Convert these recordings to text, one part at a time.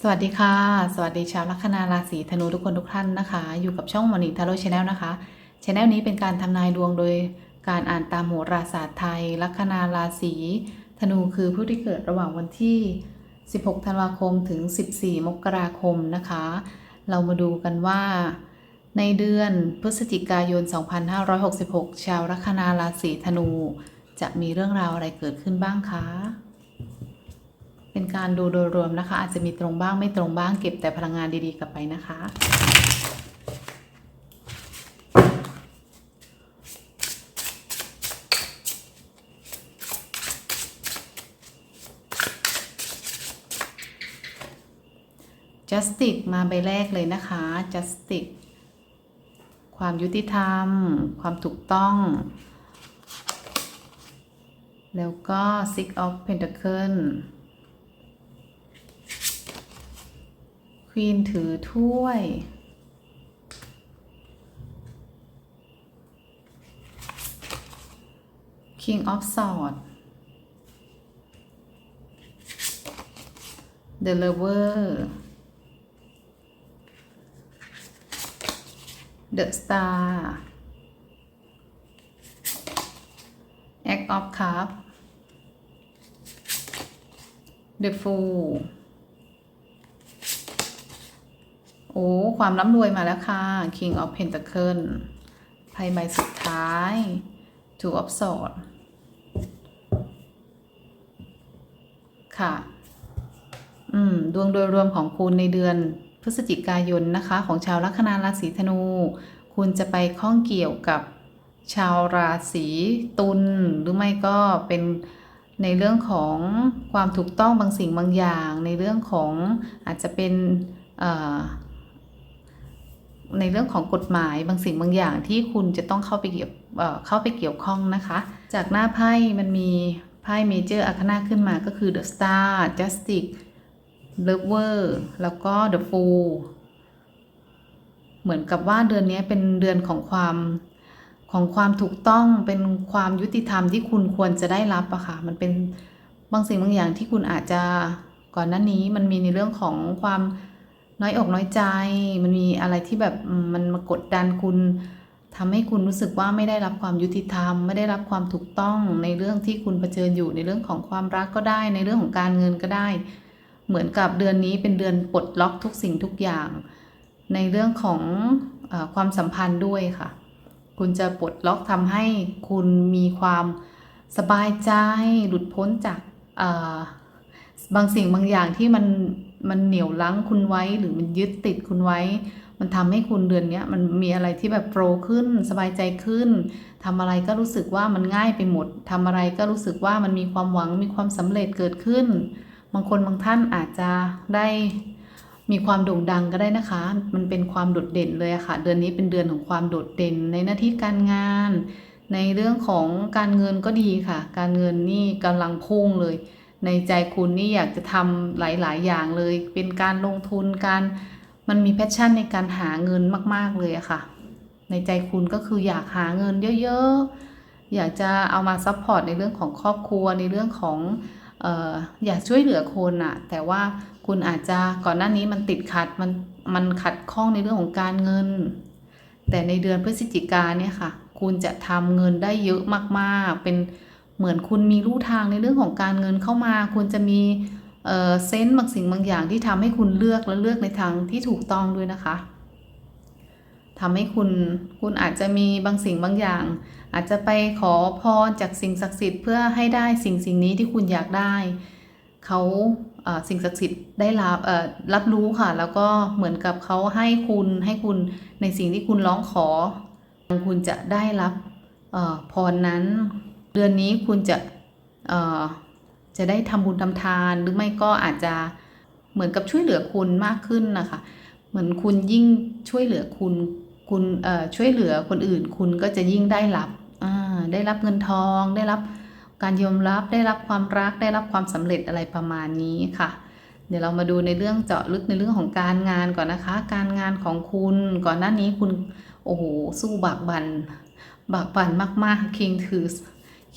สวัสดีค่ะ สวัสดีชาวลัคนาราศีธนูทุกคนทุกท่านนะคะ อยู่กับช่องมอนิทาโร่ชาแนลนะคะชาแนลนี้เป็นการทำนายดวงโดยการอ่านตามโหราศาสตร์ไทย ลัคนาราศีธนูคือผู้ที่เกิดระหว่างวันที่ 16 ธันวาคมถึง 14 มกราคมนะคะ เรามาดูกันว่า ในเดือนพฤศจิกายน 2566 ชาวลัคนาราศีธนู จะมีเรื่องราวอะไรเกิดขึ้นบ้างคะ เป็นการดูโดยรวมนะคะ อาจจะมีตรงบ้างไม่ตรงบ้างเก็บแต่พลังงานดีๆกลับไปนะคะ justice มาใบแรกเลยนะคะ justice ความยุติธรรม ความถูกต้อง แล้วก็ six of pentacle ควีนถือถ้วย King of Swords The Lover The Star Act of Cup The Fool โอ้ ความร่ำรวยมาแล้วค่ะ King of Pentacle ไพ่ใบสุดท้าย Two of Swords ค่ะ อืม ดวงโดยรวมของคุณในเดือนพฤศจิกายนนะคะ ของชาวลัคนาราศีธนู คุณจะไปข้องเกี่ยวกับชาวราศีตุลหรือไม่ก็เป็นในเรื่องของความถูกต้องบางสิ่งบางอย่าง ในเรื่องของอาจจะเป็น ในเรื่องของกฎหมายบางสิ่งบางอย่างที่คุณจะต้องเข้าไปเกี่ยวเเข้าไปเกี่ยวข้องนะคะ จากหน้าไพ่มันมีไพ่เมเจอร์อาคนาขึ้นมาก็คือ The Star Justice Lover แล้วก็ The Fool เหมือนกับว่าเดือนนี้เป็นเดือนของความของความถูกต้องเป็นความยุติธรรมที่คุณควรจะได้รับอะค่ะมันเป็นบางสิ่งบางอย่างที่คุณอาจจะก่อนหน้านี้มันมีในเรื่องของความ น้อยอกน้อยใจ มันมีอะไรที่แบบมันมากดดันคุณทำให้คุณรู้สึกว่าไม่ได้รับความยุติธรรม ไม่ได้รับความถูกต้องในเรื่องที่คุณเผชิญอยู่ในเรื่องของความรักก็ได้ ในเรื่องของการเงินก็ได้ เหมือนกับเดือนนี้เป็นเดือนปลดล็อกทุกสิ่งทุกอย่าง ในเรื่องของอความสัมพันธ์ด้วยค่ะ คุณจะปลดล็อกทำให้คุณมีความสบายใจหลุดพ้นจากบางสิ่งบางอย่างที่มัน มันเหนียวรั้งคุณไว้หรือมันยึดติดคุณไว้ มันทำให้คุณเดือนเนี้ยมันมีอะไรที่แบบโปรขึ้น สบายใจขึ้นทำอะไรก็รู้สึกว่ามันง่ายไปหมดทำอะไรก็รู้สึกว่ามันมีความหวังมีความสำเร็จเกิดขึ้น บางคนบางท่านอาจจะได้มีความโด่งดังก็ได้นะคะ มันเป็นความโดดเด่นเลยอะค่ะ เดือนนี้เป็นเดือนของความโดดเด่นในหน้าที่การงาน ในเรื่องของการเงินก็ดีค่ะ การเงินนี่กำลังพุ่งเลย ในใจคุณนี่อยากจะทำหลาย ๆ อย่างเลย เป็นการลงทุนการมันมีแพชชั่นในการหาเงินมาก ๆ เลยอะค่ะ ในใจคุณก็คืออยากหาเงินเยอะ ๆ อยากจะเอามาซัพพอร์ตในเรื่องของครอบครัวในเรื่องของอออยากช่วยเหลือคนอะแต่ว่าคุณอาจจะก่อนหน้านี้มันติดขัดมันมันขัดข้องในเรื่องของการเงิน แต่ในเดือนพฤศจิกาเนี่ยค่ะ คุณจะทำเงินได้เยอะมากๆ เป็น เหมือนคุณมีลู่ทางในเรื่องของการเงินเข้ามา คุณจะมีเซนต์บางสิ่งบางอย่างที่ทำให้คุณเลือกและเลือกในทางที่ถูกต้องด้วยนะคะทำให้คุณคุณอาจจะมีบางสิ่งบางอย่าง อาจจะไปขอพรจากสิ่งศักดิ์สิทธิ์เพื่อให้ได้สิ่งสิ่งนี้ที่คุณอยากได้เขาเสิ่งศักดิ์สิทธิ์ได้รับรับรู้ค่ะ แล้วก็เหมือนกับเขาให้คุณให้คุณในสิ่งที่คุณร้องขอ คุณจะได้รับพรนั้น เดือนนี้คุณจะเอ่อจะได้ทำบุญทำทานหรือไม่ก็อาจจะเหมือนกับช่วยเหลือคุณมากขึ้นนะคะ เหมือนคุณยิ่งช่วยเหลือคุณคุณเอ่อช่วยเหลือคนอื่น คุณก็จะยิ่งได้รับอ่าได้รับเงินทอง ได้รับการยอมรับได้รับความรักได้รับความสำเร็จอะไรประมาณนี้ค่ะ เดี๋ยวเรามาดูในเรื่องเจาะลึกในเรื่องของการงานก่อนนะคะ การงานของคุณก่อนหน้านี้คุณโอ้โหสู้บากบันบากบันมากๆคิงถือ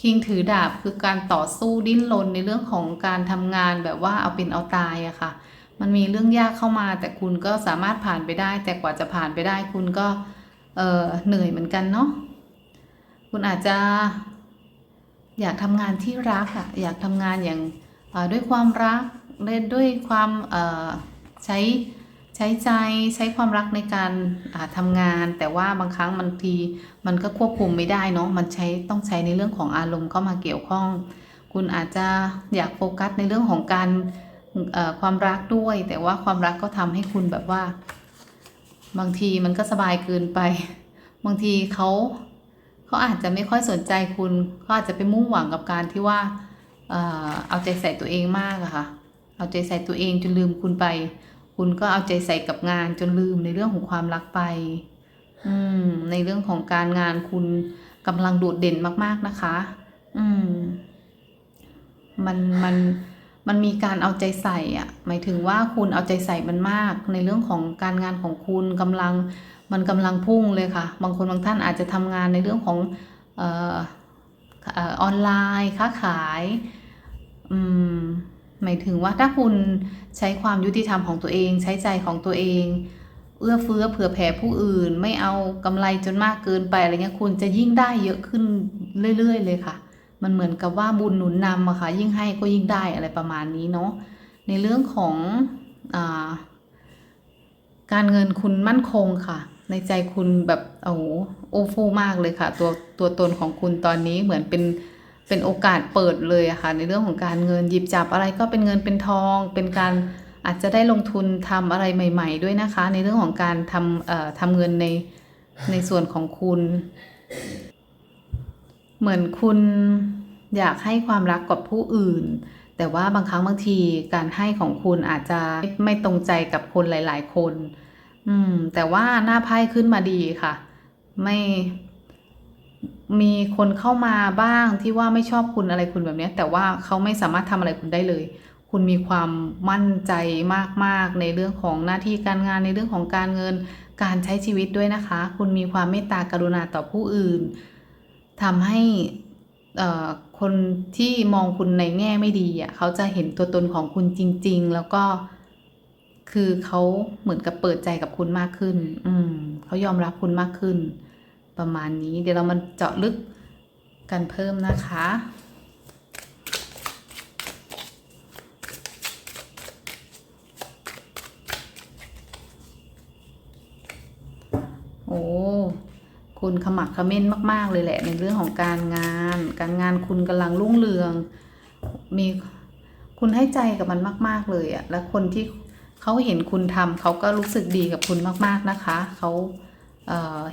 คิงถือดาบคือการต่อสู้ดิ้นรนในเรื่องของการทำงานแบบว่าเอาเป็นเอาตายอะค่ะ มันมีเรื่องยากเข้ามา แต่คุณก็สามารถผ่านไปได้ แต่กว่าจะผ่านไปได้คุณก็เออเหนื่อยเหมือนกันเนาะคุณอาจจะอยากทำงานที่รักอะอยากทำงานอย่างด้วยความรักเล่นด้วยความใช้ ใช้ใจใช้ความรักในการอ่าทำงาน แต่ว่าบางครั้งบางทีมันก็ควบคุมไม่ได้เนาะมันใช้ต้องใช้ในเรื่องของอารมณ์เข้ามาเกี่ยวข้อง คุณอาจจะอยากโฟกัสในเรื่องของการความรักด้วย แต่ว่าความรักก็ทำให้คุณแบบว่า บางทีมันก็สบายเกินไป บางทีเขาเขาอาจจะไม่ค่อยสนใจคุณเขาอาจจะไปมุ่งหวังกับการที่ว่าเอาใจใส่ตัวเองมากอะค่ะเอาใจใส่ตัวเองจนลืมคุณไป คุณก็เอาใจใส่กับงานจนลืมในเรื่องของความรักไป อืม ในเรื่องของการงานคุณกำลังโดดเด่นมากๆนะคะ อืม มันมันมันมีการเอาใจใส่อะหมายถึงว่าคุณเอาใจใส่มันมาก ในเรื่องของการงานของคุณกำลังมันกำลังพุ่งเลยค่ะ บางคนบางท่านอาจจะทำงานในเรื่องของออเอ่อออนไลน์ค้าขาย อืม หมายถึงว่าถ้าคุณใช้ความยุติธรรมของตัวเอง ใช้ใจของตัวเอง เอื้อเฟื้อเผื่อแผ่ผู้อื่น ไม่เอากำไรจนมากเกินไปอะไรเงี้ยคุณจะยิ่งได้เยอะขึ้นเรื่อย ๆ เลยค่ะ มันเหมือนกับว่าบุญหนุนนำอะค่ะยิ่งให้ก็ยิ่งได้อะไรประมาณนี้เนาะในเรื่องของอาการเงินคุณมั่นคงค่ะ ในใจคุณแบบโอ้โหโอฟูมากเลยค่ะ ตัวตัวตนของคุณตอนนี้เหมือนเป็น เป็นโอกาสเปิดเลยอะค่ะในเรื่องของการเงินหยิบจับอะไรก็เป็นเงินเป็นทอง เป็นการอาจจะได้ลงทุนทำอะไรใหม่ ๆ ด้วยนะคะ ในเรื่องของการทำเอ่อทำเงินในในส่วนของคุณ เหมือนคุณอยากให้ความรักกับผู้อื่น แต่ว่าบางครั้งบางทีการให้ของคุณอาจจะไม่ตรงใจกับคนหลาย ๆ คน อืม แต่ว่าหน้าไพ่ขึ้นมาดีค่ะ ไม่ มีคนเข้ามาบ้างที่ว่าไม่ชอบคุณอะไรคุณแบบนี้แต่ว่าเขาไม่สามารถทำอะไรคุณได้เลย คุณมีความมั่นใจมากๆ ในเรื่องของหน้าที่การงานในเรื่องของการเงินการใช้ชีวิตด้วยนะคะ คุณมีความเมตตากรุณาต่อผู้อื่นทำให้คนที่มองคุณในแง่ไม่ดีอะเขาจะเห็นตัวตนของคุณจริง ๆ แล้วก็คือเขาเหมือนกับเปิดใจกับคุณมากขึ้น อืมเขายอมรับคุณมากขึ้น ประมาณนี้ เดี๋ยวเรามาเจาะลึกกันเพิ่มนะคะ โอ้คุณขมักขม้นมาก ๆ เลยแหละ ในเรื่องของการงาน การงานคุณกำลังรุ่งเรือง มีคุณให้ใจกับมันมาก ๆ เลยอะและคนที่เขาเห็นคุณทำเขาก็รู้สึกดีกับคุณมาก ๆ นะคะ เขา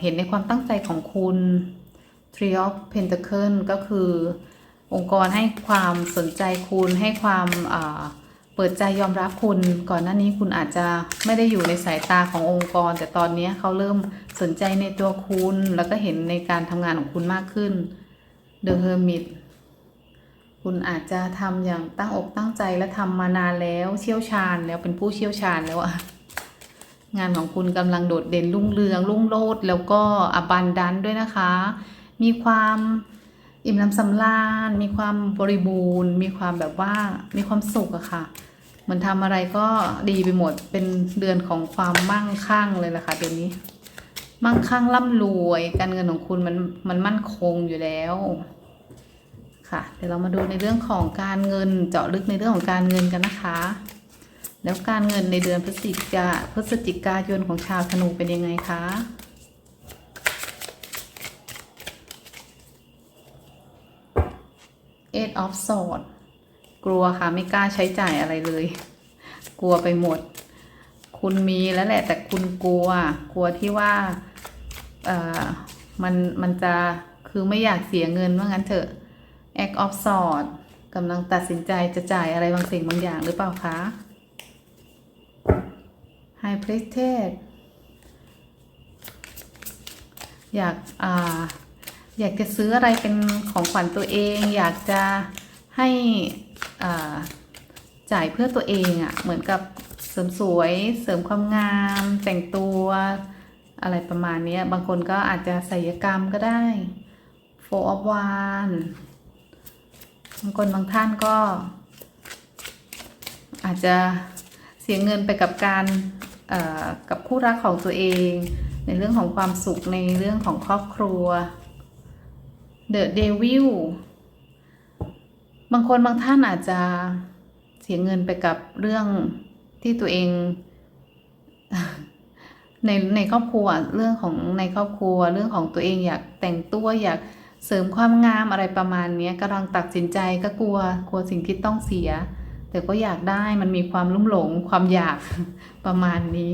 เห็นในความตั้งใจของคุณ Three of Pentacle ก็คือ องค์กรให้ความสนใจคุณให้ความเอ่อเปิดใจยอมรับคุณ ก่อนหน้านี้คุณอาจจะไม่ได้อยู่ในสายตาขององค์กร แต่ตอนนี้เขาเริ่มสนใจในตัวคุณ แล้วก็เห็นในการทำงานของคุณมากขึ้น The Hermit คุณอาจจะทำอย่างตั้งอกตั้งใจและทำมานานแล้วเชี่ยวชาญแล้วเป็นผู้เชี่ยวชาญแล้วอะ งานของคุณกำลังโดดเด่นรุ่งเรืองรุ่งโรจน์แล้วก็อบันดันด้วยนะคะ มีความอิ่มน้ำสำราญ มีความบริบูรณ์ มีความแบบว่ามีความสุขอะค่ะ เหมือนทำอะไรก็ดีไปหมดเป็นเดือนของความมั่งคั่งเลยล่ะค่ะเดือนนี้ มั่งคั่งร่ำรวย การเงินของคุณมันมันมั่นคงอยู่แล้วค่ะเดี๋ยวเรามาดูในเรื่องของการเงินเจาะลึกในเรื่องของการเงินกันนะคะ แล้วการเงินในเดือนพฤศจิกาพฤศจิกายนของชาวธนูเป็นยังไงคะ Eight of Swords กลัวค่ะไม่กล้าใช้จ่ายอะไรเลย กลัวไปหมด คุณมีแล้วแหละ แต่คุณกลัว กลัวที่ว่าเอ่อมันมันจะคือไม่อยากเสียเงินว่างั้นเถอะ Act of Swords กำลังตัดสินใจจะจ่ายอะไรบางสิ่งบางอย่างหรือเปล่าคะ High Priestess อยากอ่าอยากจะซื้ออะไรเป็นของขวัญตัวเอง อยากจะให้อ่าจ่ายเพื่อตัวเองอะ่ะเหมือนกับเสริมสวยเสริมความงาม แต่งตัวอะไรประมาณนี้บางคนก็อาจจะศัลยกรรมก็ได้ Four of Wands บางคนบางท่านก็ อาจจะเสียเงินไปกับการ กับคู่รักของตัวเอง ในเรื่องของความสุขในเรื่องของครอบครัว The Devil บางคนบางท่านอาจจะเสียเงินไปกับเรื่องที่ตัวเอง ในในครอบครัวเรื่องของในครอบครัว เรื่องของตัวเองอยากแต่งตัวอยากเสริมความงามอะไรประมาณนี้กำลังตัดสินใจก็กลัวกลัวสิ่งที่ต้องเสีย แต่ก็อยากได้มันมีความลุ่มหลงความอยากประมาณนี้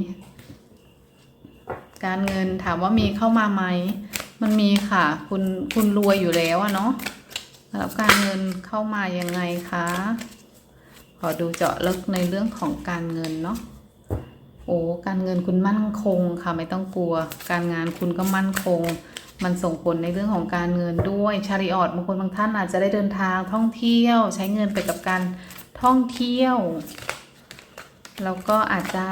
การเงินถามว่ามีเข้ามาไหม มันมีค่ะ คุณคุณรวยอยู่แล้วอะเนาะแล้วการเงินเข้ามายังไงคะขอดูเจาะลึกในเรื่องของการเงินเนาะโอ้การเงินคุณมั่นคงค่ะไม่ต้องกลัว การงานคุณก็มั่นคง มันส่งผลในเรื่องของการเงินด้วยชาริออตบางคนบางท่านอาจจะได้เดินทางท่องเที่ยว ใช้เงินไปกับการ ท่องเที่ยว แล้วก็อาจจะ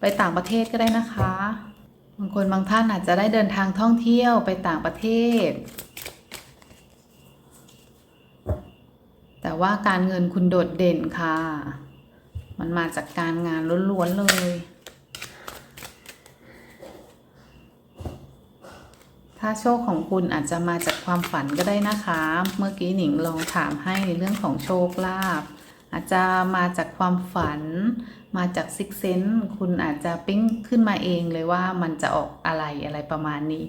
ไปต่างประเทศก็ได้นะคะ บางคนบางท่านอาจจะได้เดินทางท่องเที่ยวไปต่างประเทศ แต่ว่าการเงินคุณโดดเด่นค่ะ มันมาจากการงานล้วนๆเลยถ้าโชคของคุณอาจจะมาจากความฝันก็ได้นะคะ เมื่อกี้หนิงลองถามให้ในเรื่องของโชคลาภ อาจจะมาจากความฝัน มาจากซิกเซนคุณอาจจะปิ้งขึ้นมาเองเลยว่ามันจะออกอะไรอะไรประมาณนี้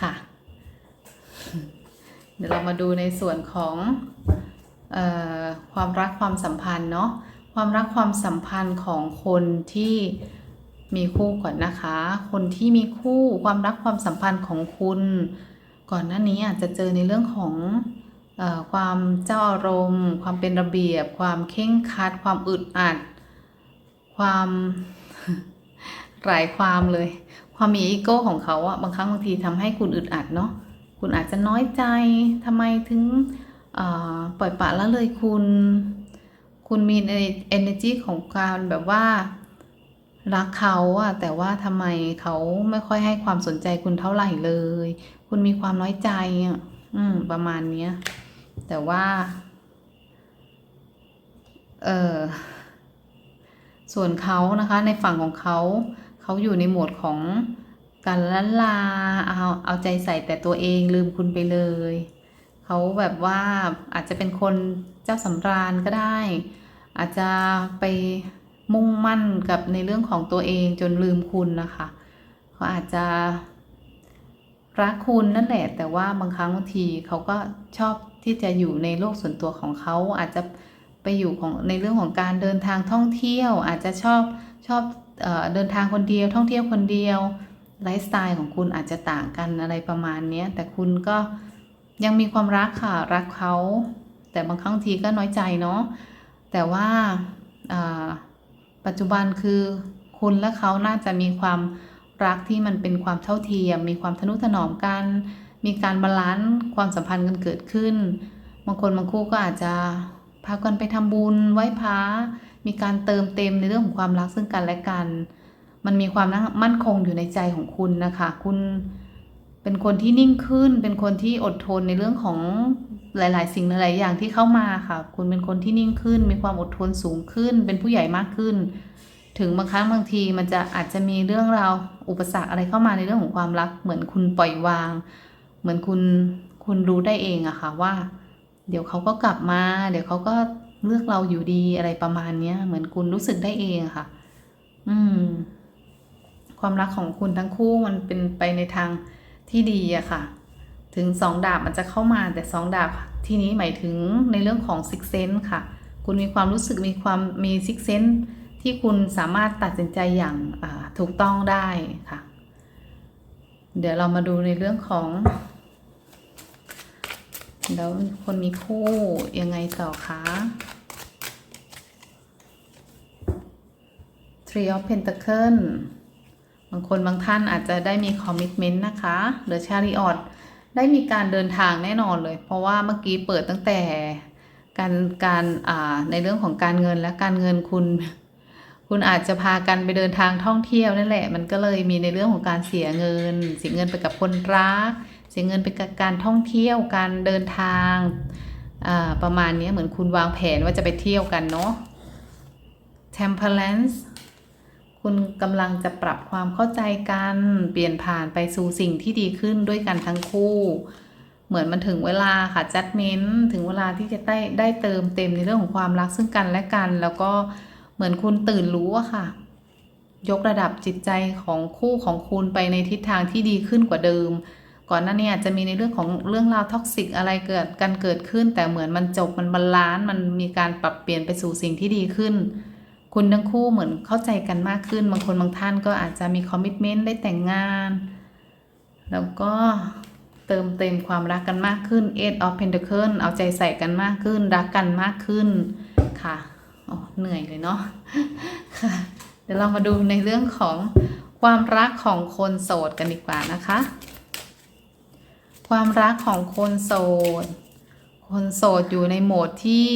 ค่ะ เดี๋ยวเรามาดูในส่วนของออความรักความสัมพันธ์เนาะความรักความสัมพันธ์ของคนที่มีคู่ก่อนนะคะ คนที่มีคู่ความรักความสัมพันธ์ของคุณ ก่อนหน้านี้อาจจะเจอในเรื่องของ ความเจ้าอารมณ์ ความเป็นระเบียบ ความเข่งคัด ความอึดอัด ความหลายความเลย ความมีอีโก้ของเขาอะบางครั้งบางทีทำให้คุณอึดอัดเนาะคุณอาจจะน้อยใจทำไมถึงปล่อยปละละเลยคุณ คุณมี energy ของการแบบว่ารักเขาอะแต่ว่าทำไมเขาไม่ค่อยให้ความสนใจคุณเท่าไหร่เลย คุณมีความน้อยใจอะอืม ประมาณเนี้ย แต่ว่าเออส่วนเขานะคะในฝั่งของเขาเขาอยู่ในโหมดของการละลาเอาเอาใจใส่แต่ตัวเองลืมคุณไปเลยเขาแบบว่าอาจจะเป็นคนเจ้าสำราญก็ได้ อาจจะไปมุ่งมั่นกับในเรื่องของตัวเองจนลืมคุณนะคะเขาอาจจะรักคุณนั่นแหละ แต่ว่าบางครั้งบางทีเขาก็ชอบ ที่จะอยู่ในโลกส่วนตัวของเขาอาจจะไปอยู่ของในเรื่องของการเดินทางท่องเที่ยว อาจจะชอบชอบเออเดินทางคนเดียว ท่องเที่ยวคนเดียวไลฟ์สไตล์ของคุณอาจจะต่างกันอะไรประมาณนี้แต่คุณก็ยังมีความรักค่ะรักเขาแต่บางครั้งทีก็น้อยใจเนาะแต่ว่าอ่าปัจจุบันคือคุณและเขาน่าจะมีความรักที่มันเป็นความเท่าเทียม มีความทนุถนอมกัน มีการบาลานซ์ความสัมพันธ์กันเกิดขึ้น บางคนบางคู่ก็อาจจะพากันไปทำบุญไหว้พระมีการเติมเต็มในเรื่องของความรักซึ่งกันและกัน มันมีความมั่นคงอยู่ในใจของคุณนะคะ คุณเป็นคนที่นิ่งขึ้น เป็นคนที่อดทนในเรื่องของหลาย ๆ สิ่งหลาย ๆ อย่างที่เข้ามาค่ะ คุณเป็นคนที่นิ่งขึ้น มีความอดทนสูงขึ้น เป็นผู้ใหญ่มากขึ้น ถึงบางครั้งบางทีมันจะอาจจะมีเรื่องราวอุปสรรคอะไรเข้ามาในเรื่องของความรัก เหมือนคุณปล่อยวาง เหมือนคุณคุณรู้ได้เองอะค่ะว่า เดี๋ยวเขาก็กลับมา เดี๋ยวเขาก็เลือกเราอยู่ดีอะไรประมาณเนี้ย เหมือนคุณรู้สึกได้เองอะค่ะ อืม ความรักของคุณทั้งคู่มันเป็นไปในทางที่ดีอะค่ะ ถึงสองดาบมันจะเข้ามาแต่สองดาบที่นี้หมายถึงในเรื่องของซิกเซนค่ะ คุณมีความรู้สึกมีความมีซิกเซนที่คุณสามารถตัดสินใจอย่างถูกต้องได้ค่ะ เดี๋ยวเรามาดูในเรื่องของ แล้วคนมีคู่ยังไงต่อคะ Three of Pentacle บางคนบางท่านอาจจะได้มีคอมมิ t เมนต์นะคะหรือชาริออตได้มีการเดินทางแน่นอนเลย เพราะว่าเมื่อกี้เปิดตั้งแต่การการในเรื่องของการเงินและการเงินคุณ คุณอาจจะพากันไปเดินทางท่องเที่ยวนั่นแหละ มันก็เลยมีในเรื่องของการเสียเงิน เสียเงินไปกับคนรัก เสียเงินไปกับการท่องเที่ยว การเดินทางประมาณนี้เหมือนคุณวางแผนว่าจะไปเที่ยวกันเนาะ temperance คุณกำลังจะปรับความเข้าใจกัน เปลี่ยนผ่านไปสู่สิ่งที่ดีขึ้นด้วยกันทั้งคู่ เหมือนมันถึงเวลาค่ะ judgment ถึงเวลาที่จะได้ได้เติมเต็มในเรื่องของความรักซึ่งกันและกัน แล้วก็เเหมือนคุณตื่นรู้อะค่ะ ยกระดับจิตใจของคู่ของคุณไปในทิศทางที่ดีขึ้นกว่าเดิม ก่อนหน้านี้อาจจะมีในเรื่องของเรื่องราวท็อกซิกอะไรเกิดกันเกิดขึ้น แต่เหมือนมันจบมันบาลานซ์มันมีการปรับเปลี่ยนไปสู่สิ่งที่ดีขึ้น คุณทั้งคู่เหมือนเข้าใจกันมากขึ้น บางคนบางท่านก็อาจจะมีคอมมิชเมนต์ได้แต่งงาน แล้วก็เติมเต็มความรักกันมากขึ้น Eight of Pentacles เอาใจใส่กันมากขึ้น รักกันมากขึ้นค่ะ โอ้เหนื่อยเลยเนาะค่ะ เดี๋ยวเรามาดูในเรื่องของความรักของคนโสดกันดีกว่านะคะ ความรักของคนโสด คนโสดอยู่ในโหมดที่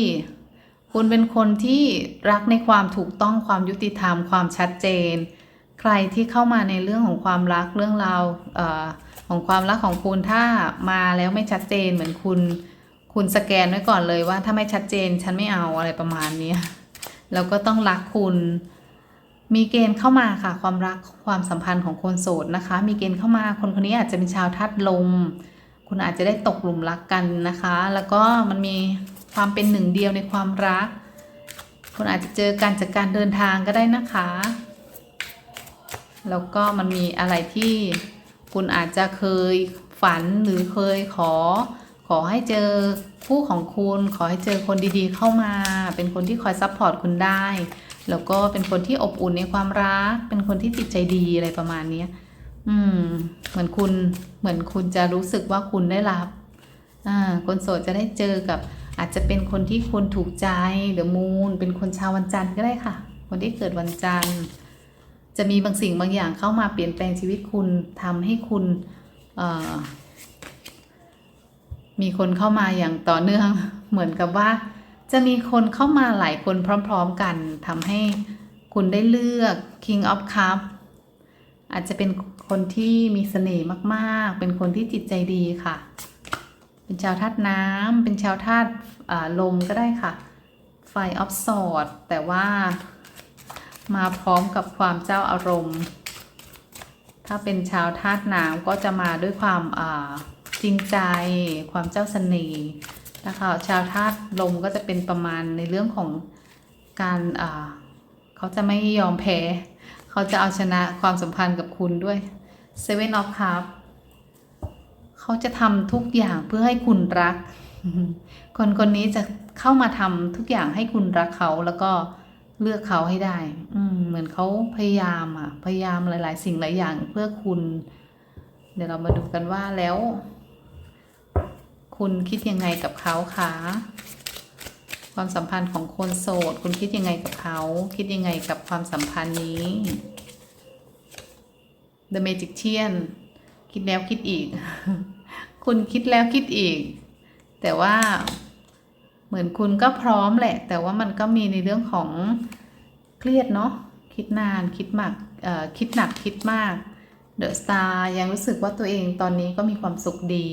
คุณเป็นคนที่รักในความถูกต้องความยุติธรรมความชัดเจน ใครที่เข้ามาในเรื่องของความรักเรื่องราวออของความรักของคุณถ้ามาแล้วไม่ชัดเจนเหมือนคุณ คุณสแกนไว้ก่อนเลยว่าถ้าไม่ชัดเจนฉันไม่เอาอะไรประมาณนี้ แล้วก็ต้องรักคุณ มีเกณฑ์เข้ามาค่ะ ความรักความสัมพันธ์ของคนโสดนะคะ มีเกณฑ์เข้ามาคนคนนี้อาจจะเป็นชาวธาตุลม คุณอาจจะได้ตกหลุมรักกันนะคะ แล้วก็มันมีความเป็นหนึ่งเดียวในความรัก คุณอาจจะเจอกันจากการเดินทางก็ได้นะคะ แล้วก็มันมีอะไรที่คุณอาจจะเคยฝันหรือเคยขอ ขอให้เจอคู่ของคุณ ขอให้เจอคนดีๆ เข้ามา เป็นคนที่คอยซัพพอร์ตคุณได้ แล้วก็เป็นคนที่อบอุ่นในความรัก เป็นคนที่จิตใจดีอะไรประมาณนี้อืม เหมือนคุณ เหมือนคุณจะรู้สึกว่าคุณได้รับ อ่า คนโสดจะได้เจอกับ อาจจะเป็นคนที่คุณถูกใจเดอะมูนเป็นคนชาววันจันทร์ก็ได้ค่ะ คนที่เกิดวันจันทร์ จะมีบางสิ่งบางอย่างเข้ามาเปลี่ยนแปลงชีวิตคุณทำให้คุณ เอ่อ มีคนเข้ามาอย่างต่อเนื่อง เหมือนกับว่า จะมีคนเข้ามาหลายคนพร้อม ๆ กันทำให้คุณได้เลือก King of Cup อาจจะเป็นคนที่มีเสน่ห์มากๆ เป็นคนที่จิตใจดีค่ะ เป็นชาวธาตุน้ำเป็นชาวธาตุลมก็ได้ค่ะ ไฟออฟสอดแต่ว่ามาพร้อมกับความเจ้าอารมณ์ ถ้าเป็นชาวธาตุน้ำก็จะมาด้วยความอ่า จริงใจความเจ้าเสน่ห์นะคะชาวธาตุลมก็จะเป็นประมาณในเรื่องของการเขาจะไม่ยอมแพ้ เขาจะเอาชนะความสัมพันธ์กับคุณด้วย Seven of Cups เขาจะทำทุกอย่างเพื่อให้คุณรัก คนคนนี้จะเข้ามาทำทุกอย่างให้คุณรักเขาแล้วก็เลือกเขาให้ได้ อืเหมือนเขาพยายามอะ พยายามหลาย ๆ สิ่งหลายอย่างเพื่อคุณ เดี๋ยวเรามาดูกันว่าแล้ว คุณคิดยังไงกับเขาคะความสัมพันธ์ของคนโสด คุณคิดยังไงกับเขา คิดยังไงกับความสัมพันธ์นี้ The Magician คิดแล้วคิดอีก คุณคิดแล้วคิดอีก แต่ว่าเหมือนคุณก็พร้อมแหละ แต่ว่ามันก็มีในเรื่องของเครียดเนาะคิดนานคิดมากคิดหนักคิดมากเดอะสตาร์ยังรู้สึกว่าตัวเองตอนนี้ก็มีความสุขดี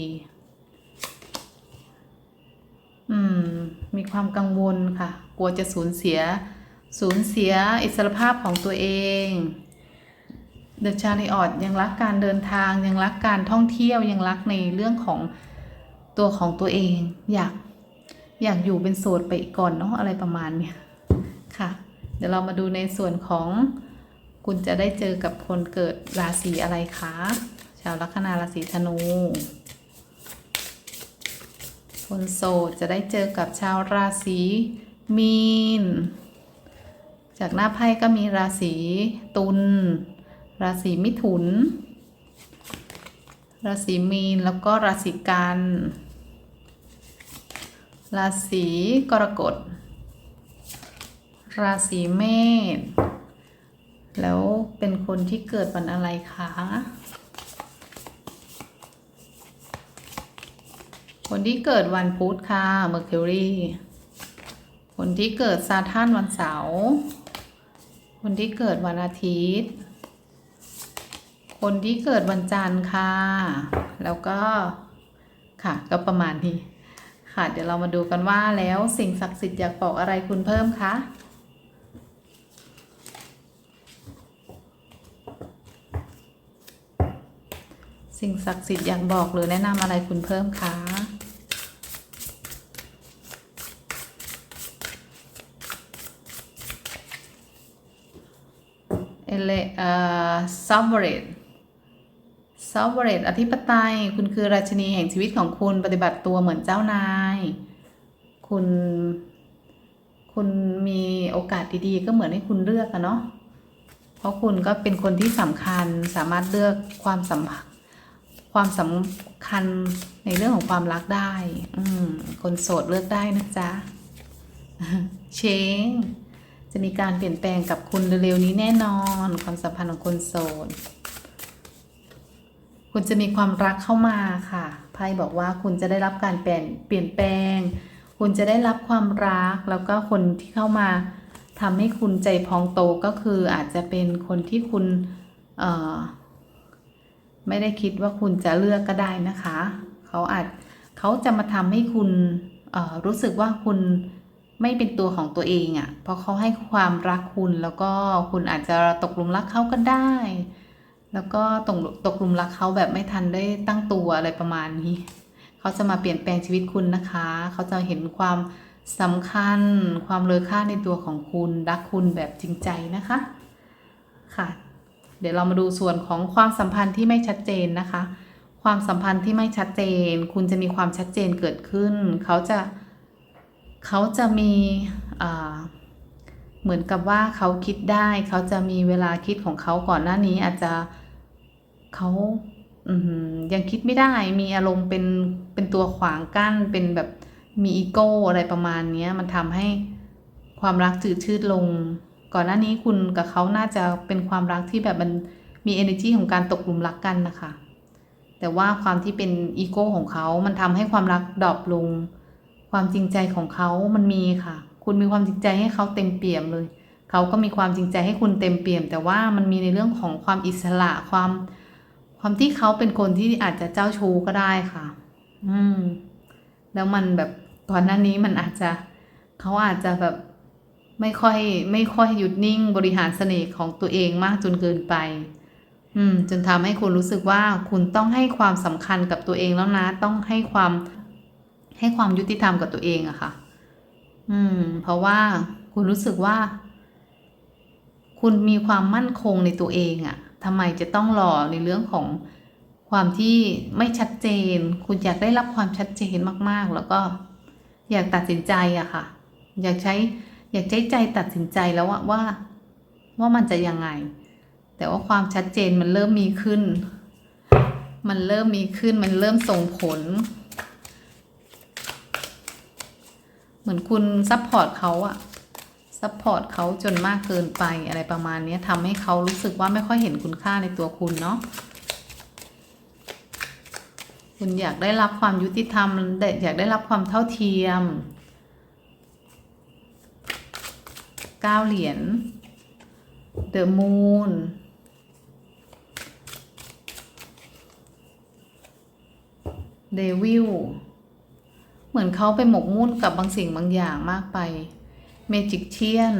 อืม มีความกังวลค่ะ กลัวจะสูญเสีย สูญเสียอิสรภาพของตัวเองเดอะชาริออดยังรักการเดินทางยังรักการท่องเที่ยวยังรักในเรื่องของตัวของตัวเอง อยากอยากอยู่เป็นโสดไปกก่อนเนาะอะไรประมาณเนี้ยค่ะ เดี๋ยวเรามาดูในส่วนของคุณจะได้เจอกับคนเกิดราศีอะไรคะชาวลัคนาราศีธนู คนโสดจะได้เจอกับชาวราศีมีน จากหน้าไพ่ก็มีราศีตุล ราศีมิถุน ราศีมีนแล้วก็ราศีกัน ราศีกรกฎ ราศีเมษ แล้วเป็นคนที่เกิดวันอะไรคะ คนที่เกิดวันพุธค่ะเมอร์คิวรีคนที่เกิดซาตานวันเสาร์คนที่เกิดวันอาทิตย์ คนที่เกิดวันจันทร์ค่ะ แล้วก็ค่ะก็ประมาณนี้ค่ะ เดี๋ยวเรามาดูกันว่าแล้วสิ่งศักดิ์สิทธิ์อยากบอกอะไรคุณเพิ่มคะสิ่งศักดิ์สิทธิ์อยากบอกหรือแนะนำอะไรคุณเพิ่มคะ อซอฟเวรตซอฟเวรตอธิปไตย คุณคือราชินีแห่งชีวิตของคุณปฏิบัติตัวเหมือนเจ้านาย คุณ คุณมีโอกาสดีๆ ก็เหมือนให้คุณเลือกอะเนาะเพราะคุณก็เป็นคนที่สำคัญสามารถเลือกความสัมพันธ์ความสำคัญในเรื่องของความรักได้ อืคนโสดเลือกได้นะจ๊ะ เชง จะมีการเปลี่ยนแปลงกับคุณเร็วๆนี้แน่นอน ความสัมพันธ์ของคนโสด คุณจะมีความรักเข้ามาค่ะ ไพ่บอกว่าคุณจะได้รับการเปลี่ยนเปลี่ยนแปลง คุณจะได้รับความรัก แล้วก็คนที่เข้ามาทำให้คุณใจพองโตก็คืออาจจะเป็นคนที่คุณเอ่อไม่ได้คิดว่าคุณจะเลือกก็ได้นะคะ เขาอาจเขาจะมาทำให้คุณรู้สึกว่าคุณ ไม่เป็นตัวของตัวเองอะ่ะ เพราะเขาให้ความรักคุณแล้วก็คุณอาจจะตกหลุมรักเขาก็ได้ แล้วก็ตกตกหลุมรักเขาแบบไม่ทันได้ตั้งตัวอะไรประมาณนี้ เขาจะมาเปลี่ยนแปลงชีวิตคุณนะคะ เขาจะเห็นความสำคัญ ความเลอค่าในตัวของคุณ รักคุณแบบจริงใจนะคะ ค่ะ เดี๋ยวเรามาดูส่วนของความสัมพันธ์ที่ไม่ชัดเจนนะคะ ความสัมพันธ์ที่ไม่ชัดเจน คุณจะมีความชัดเจนเกิดขึ้น เขาจะ เขาจะมีเหมือนกับว่าเขาคิดได้ เขาจะมีเวลาคิดของเขาก่อนหน้านี้อาจจะเขายังคิดไม่ได้มีอารมณ์เป็นเป็นตัวขวางกั้น เป็นแบบมีอีโก้อะไรประมาณนี้มันทำให้ความรักจืดชืดลง ก่อนหน้านี้คุณกับเขาน่าจะเป็นความรักที่แบบมันมี energy ของการตกหลุมรักกันนะคะ แต่ว่าความที่เป็นอีโก้ของเขา มันทำให้ความรักดรอปลง ความจริงใจของเขามันมีค่ะ คุณมีความจริงใจให้เขาเต็มเปี่ยมเลย เขาก็มีความจริงใจให้คุณเต็มเปี่ยม แต่ว่ามันมีในเรื่องของความอิสระความ ความที่เขาเป็นคนที่อาจจะเจ้าชู้ก็ได้ค่ะ อืม แล้วมันแบบก่อนหน้านี้มันอาจจะเขาอาจจะแบบไม่ค่อยไม่ค่อยหยุดนิ่งบริหารเสน่ห์ของตัวเองมากจนเกินไป อืม จนทำให้คุณรู้สึกว่าคุณต้องให้ความสำคัญกับตัวเองแล้วนะ ต้องให้ความ ให้ความยุติธรรมกับตัวเองอะค่ะ อืม เพราะว่าคุณรู้สึกว่า คุณมีความมั่นคงในตัวเองอะทำไมจะต้องรอในเรื่องของความที่ไม่ชัดเจน คุณอยากได้รับความชัดเจนมาก ๆ แล้วก็อยากตัดสินใจอะค่ะ อยากใช้ อยากใช้ใจตัดสินใจแล้วว่าว่าว่ามันจะยังไง แต่ว่าความชัดเจนมันเริ่มมีขึ้น มันเริ่มมีขึ้น มันเริ่มส่งผล เหมือนคุณซัพพอร์ตเขาอะซัพพอร์ตเขาจนมากเกินไปอะไรประมาณนี้ทำให้เขารู้สึกว่าไม่ค่อยเห็นคุณค่าในตัวคุณเนาะคุณอยากได้รับความยุติธรรมได้อยากได้รับความเท่าเทียมก้าเหรียญ The Moon เดวิล เหมือนเขาไปหมกมุ่นกับบางสิ่งบางอย่างมากไปเมจิกเชียน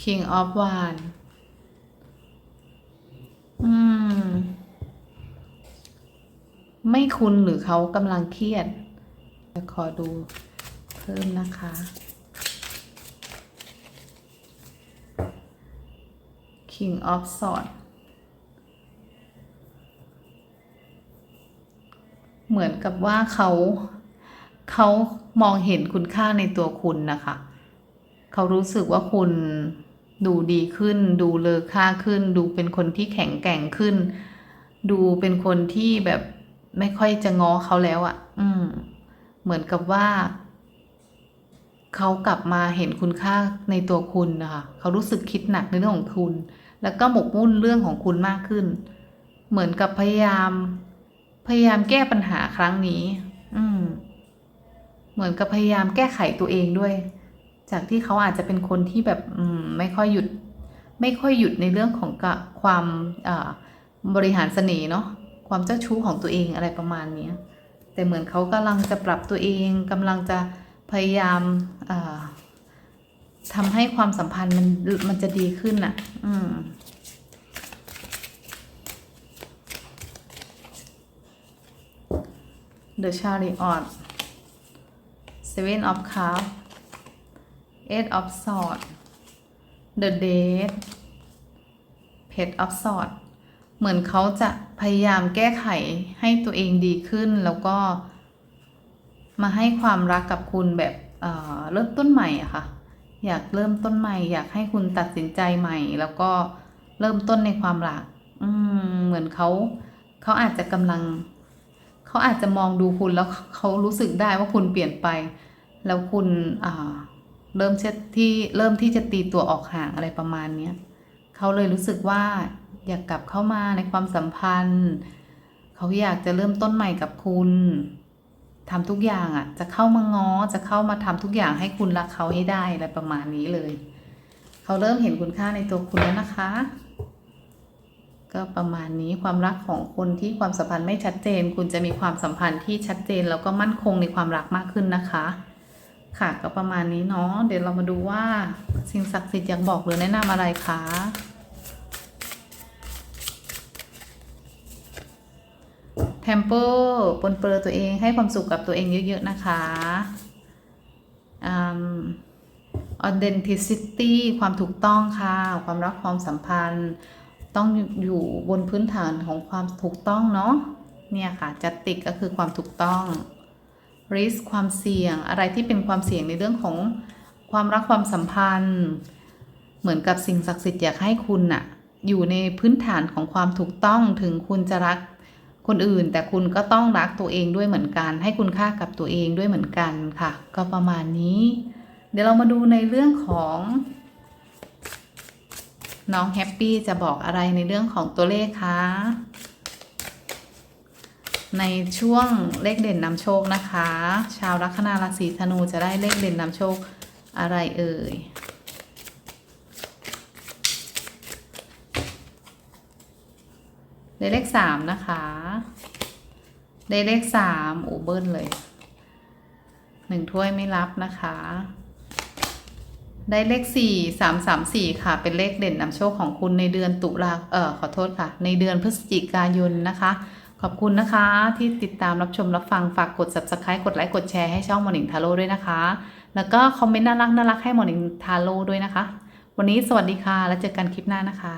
King of w a n d อืม ไม่คุณหรือเขากำลังเครียดจะขอดูเพิ่มนะคะ King of Swords เหมือนกับว่าเขาเขามองเห็นคุณค่าในตัวคุณนะคะ เขารู้สึกว่าคุณดูดีขึ้น ดูเลอค่าขึ้น ดูเป็นคนที่แข็งแกร่งขึ้น ดูเป็นคนที่แบบไม่ค่อยจะง้อเขาแล้วอะ่ะ อืม เหมือนกับว่า เขากลับมาเห็นคุณค่าในตัวคุณนะคะ เขารู้สึกคิดหนักในเรื่องของคุณ แล้วก็หมกมุ่นเรื่องของคุณมากขึ้น เหมือนกับพยายาม พยายามแก้ปัญหาครั้งนี้ อืม เหมือนกับพยายามแก้ไขตัวเองด้วย จากที่เขาอาจจะเป็นคนที่แบบ อืม ไม่ค่อยหยุด ไม่ค่อยหยุดในเรื่องของกะความบริหารเสน่ห์เนาะความเจ้าชู้ของตัวเองอะไรประมาณนี้แต่เหมือนเขากำลังจะปรับตัวเองกำลังจะพยายามทำให้ความสัมพันธ์มันมันจะดีขึ้นอะ อืม The Chariot Seven of Cups Eight of Swords The Death Page of Swords เหมือนเขาจะพยายามแก้ไขให้ตัวเองดีขึ้นแล้วก็ มาให้ความรักกับคุณแบบเเริ่มต้นใหม่อะค่ะ อยากเริ่มต้นใหม่ อยากให้คุณตัดสินใจใหม่ แล้วก็เริ่มต้นในความรัก อืมเหมือนเขาเขาอาจจะกำลัง เขาอาจจะมองดูคุณแล้วเขารู้สึกได้ว่าคุณเปลี่ยนไป แล้วคุณเริ่มที่เริ่มที่จะตีตัวออกห่างอะไรประมาณเนี้ยเขาเลยรู้สึกว่าอยากกลับเข้ามาในความสัมพันธ์ เขาอยากจะเริ่มต้นใหม่กับคุณทำทุกอย่างอะ จะเข้ามาง้อจะเข้ามาทำทุกอย่างให้คุณรักเขาให้ได้อะไรประมาณนี้เลย เขาเริ่มเห็นคุณค่าในตัวคุณแล้วนะคะ ก็ประมาณนี้ความรักของคนที่ความสัมพันธ์ไม่ชัดเจน คุณจะมีความสัมพันธ์ที่ชัดเจน แล้วก็มั่นคงในความรักมากขึ้นนะคะ ค่ะก็ประมาณนี้เนาะเดี๋ยวเรามาดูว่าสิ่งศักดิ์สิทธิ์อยากบอกหรือแนะนำอะไรคะเทมเปอร์ปนเปื้อตัวเองให้ความสุขกับตัวเองเยอะ ๆ นะคะอืม authenticity ความถูกต้องค่ะ ความรักความสัมพันธ์ ต้องอยู่บนพื้นฐานของความถูกต้องเนาะเนี่ยค่ะจัตติกก็คือความถูกต้อง risk ความเสี่ยง อะไรที่เป็นความเสี่ยงในเรื่องของความรักความสัมพันธ์ เหมือนกับสิ่งศักดิ์สิทธิ์อยากให้คุณน่ะ อยู่ในพื้นฐานของความถูกต้องถึงคุณจะรักคนอื่น แต่คุณก็ต้องรักตัวเองด้วยเหมือนกัน ให้คุณค่ากับตัวเองด้วยเหมือนกันค่ะ ก็ประมาณนี้ เดี๋ยวเรามาดูในเรื่องของ น้องแฮปปี้จะบอกอะไรในเรื่องของตัวเลขคะในช่วงเลขเด่นนำโชคนะคะ ชาวลัคนาราศีธนูจะได้เลขเด่นนำโชคอะไรเอ่ยได้เลขสามนะคะได้เลขสามโอเบิ้ลเลยหนึ่งถ้วยไม่รับนะคะ ได้เลข 4 3 3 4 ค่ะ เป็นเลขเด่นนำโชคของคุณในเดือนตุลาเออขอโทษค่ะ ในเดือนพฤศจิกายนนะคะ ขอบคุณนะคะที่ติดตามรับชมรับฟังฝากกด subscribe กดไลค์กดแชร์ให้ช่องมอนิ่งทาโร่ด้วยนะคะ แล้วก็คอมเมนต์น่ารักน่ารักให้มอนิ่งทาโร่ด้วยนะคะ วันนี้สวัสดีค่ะ แล้วเจอกันคลิปหน้านะคะ